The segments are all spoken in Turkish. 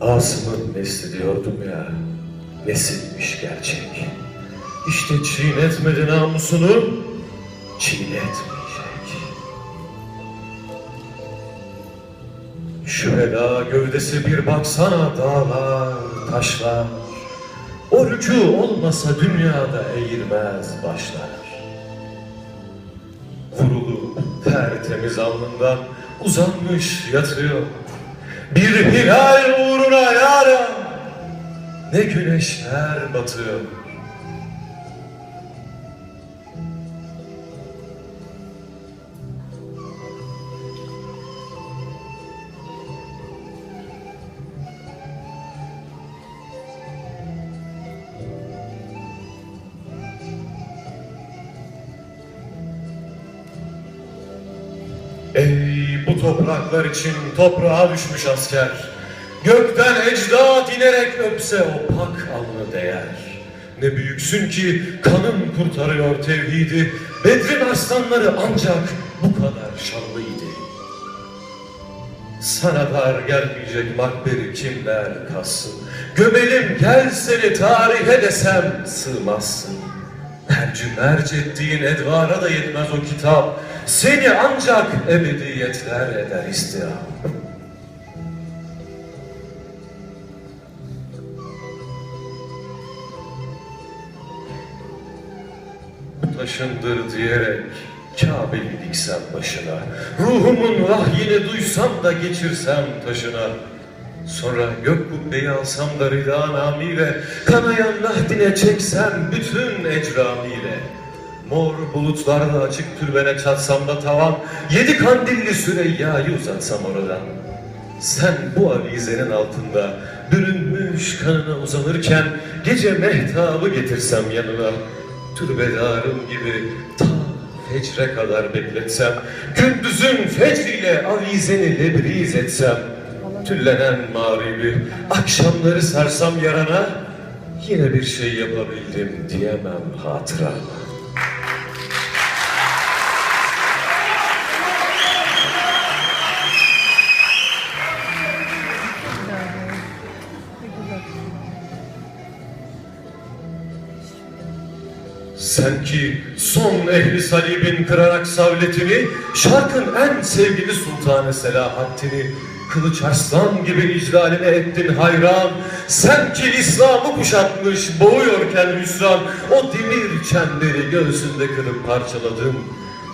Asım'ın nesli diyordum ya, nesilmiş gerçek. İşte çiğnetmedi namusunu, çiğnetmeyecek. Şüheda gövdesi bir baksana dağlar, taşlar. O rücu olmasa dünyada eğilmez başlar. Vurulu tertemiz alnından uzanmış yatıyor. Bir hilal uğruna yara ne güneşler batıyor. Ey bu topraklar için toprağa düşmüş asker. Gökten ecdat inerek öpse o pak alnı değer. Ne büyüksün ki kanın kurtarıyor tevhidi. Bedrin aslanları ancak bu kadar şanlıydı. Sana dar gelmeyecek makberi kimler kassın Gömelim gel seni tarihe desem sığmazsın Tercü merci ettiğin edvara da yetmez o kitap. Seni ancak ebediyetler eder istiham Taşındır diyerek Kabe'yi diksem başına. Ruhumun vahyini duysam da geçirsem taşına Sonra gök kubbeyi alsam da rida namiyle Kanayan nahdine çeksem bütün ecramiyle. Mor bulutlarla açık türbene çatsam da tavan Yedi kandilli Süreyya'yı uzatsam oradan. Sen bu avizenin altında Bürünmüş kanına uzanırken Gece mehtabı getirsem yanına Türbedarım gibi ta fecre kadar bekletsem Gündüzün fecriyle avizeni lebriz etsem Tüllenen mağribi akşamları sarsam yarana Yine bir şey yapabildim diyemem hatıra. Sen ki son ehli salibin kırarak savletini, şarkın en sevgili sultanı Selahaddin'i, kılıç arslan gibi icraline ettin hayran. Sen ki İslam'ı kuşatmış, boğuyorken hüsran, o demir çemberi göğsünde kırıp parçaladın.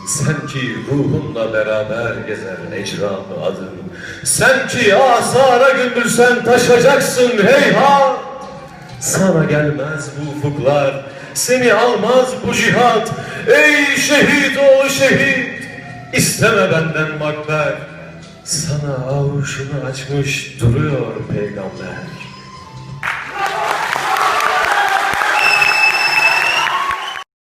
Sen ki ruhunla beraber gezer ecranı adın. Sen ki asara gündürsen taşacaksın heyhat. Sana gelmez bu ufuklar, seni almaz bu cihat. Ey şehit oğlu şehit, isteme benden makber. Sana avuşunu açmış duruyor peygamber.